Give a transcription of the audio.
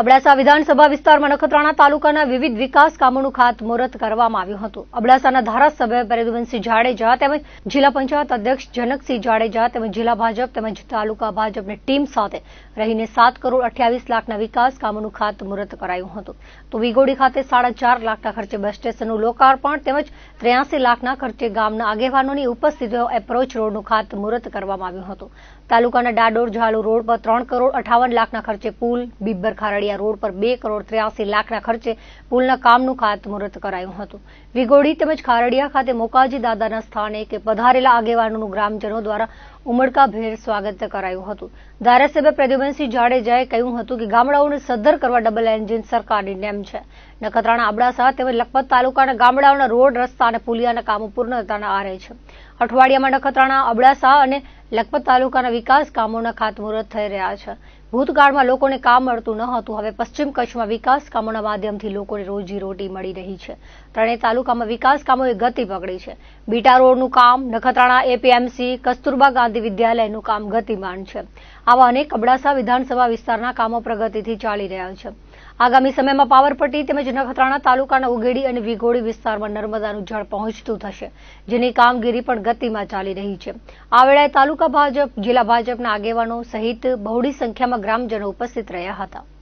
અબડાસા વિધાનસભા વિસ્તારમાં નખત્રાણા તાલુકાના વિવિધ વિકાસ કામોનું ખાતમુહૂર્ત કરવામાં આવ્યું હતું. અબડાસાના ધારાસભ્ય પ્રદ્યુમનસિંહ જાડેજા તેમજ જિલ્લા પંચાયત અધ્યક્ષ જનકસિંહ જાડેજા તેમજ જિલ્લા ભાજપ તેમજ તાલુકા ભાજપની ટીમ સાથે રહીને સાત કરોડ અઠ્યાવીસ લાખના વિકાસ કામોનું ખાતમુહૂર્ત કરાયું હતું. તો વિગોડી ખાતે સાડા ચાર લાખના ખર્ચે બસ સ્ટેશનનું લોકાર્પણ તેમજ ત્ર્યાસી લાખના ખર્ચે ગામના આગેવાનોની ઉપસ્થિતિઓ એપ્રોચ રોડનું ખાતમુહૂર્ત કરવામાં આવ્યું હતું. તાલુકાના ડાડોર ઝાલુ રોડ પર ત્રણ કરોડ અઠાવન લાખના ખર્ચે પુલ, બિબ્બર ખારડિયા રોડ પર બે કરોડ ત્ર્યાસી લાખના ખર્ચે પુલના કામનું ખાતમુહૂર્ત કરાયું હતું. વિગોડી તેમજ ખારડિયા ખાતે મોકાજી દાદાના સ્થાને કે પધારેલા આગેવાનોનું ગ્રામજનો દ્વારા ઉમળકાભેર સ્વાગત કરાયું હતું. ધારાસભ્ય પ્રદ્યુમનસિંહ જાડેજાએ કહ્યું હતું કે ગામડાઓને સદ્ધર કરવા ડબલ એન્જિન સરકારની નેમ છે. નખત્રાણા, અબડાસા તેમજ લખપત તાલુકાના ગામડાઓના રોડ, રસ્તા અને પુલિયાના કામો પૂર્ણતાના આરે છે. અઠવાડિયામાં નખત્રાણા, અબડાસા અને લખપત તાલુકાના વિકાસ કામોના ખાતમુહૂર્ત થઈ રહ્યા છે. ભૂતકાળમાં લોકોને કામ મળતું ન હતું. હવે પશ્ચિમ કચ્છમાં વિકાસ કામોના માધ્યમથી લોકોને રોજી રોટી મળી રહી છે. ત્રણેય તાલુકામાં વિકાસ કામોએ ગતિ પકડી છે. બીટા રોડનું કામ, નખત્રાણા એપીએમસી, કસ્તુરબા ગાંધી વિદ્યાલયનું કામ ગતિમાન છે. આવા અનેક અબડાસા વિધાનસભા વિસ્તારના કામો પ્રગતિથી ચાલી રહ્યા છે. આગામી સમયમાં પાવરપટ્ટી તેમજ નખત્રાણા તાલુકાના ઉગેડી અને વિઘોડી વિસ્તારમાં નર્મદાનું જળ પહોંચતું થશે. જેની કામગીરી પણ ગતિમાં ચાલી રહી છે. આ વેળાએ તાલુકા ભાજપ, જિલ્લા ભાજપના આગેવાનો સહિત બહોળી સંખ્યામાં ગ્રામજનો ઉપસ્થિત રહ્યા હતા.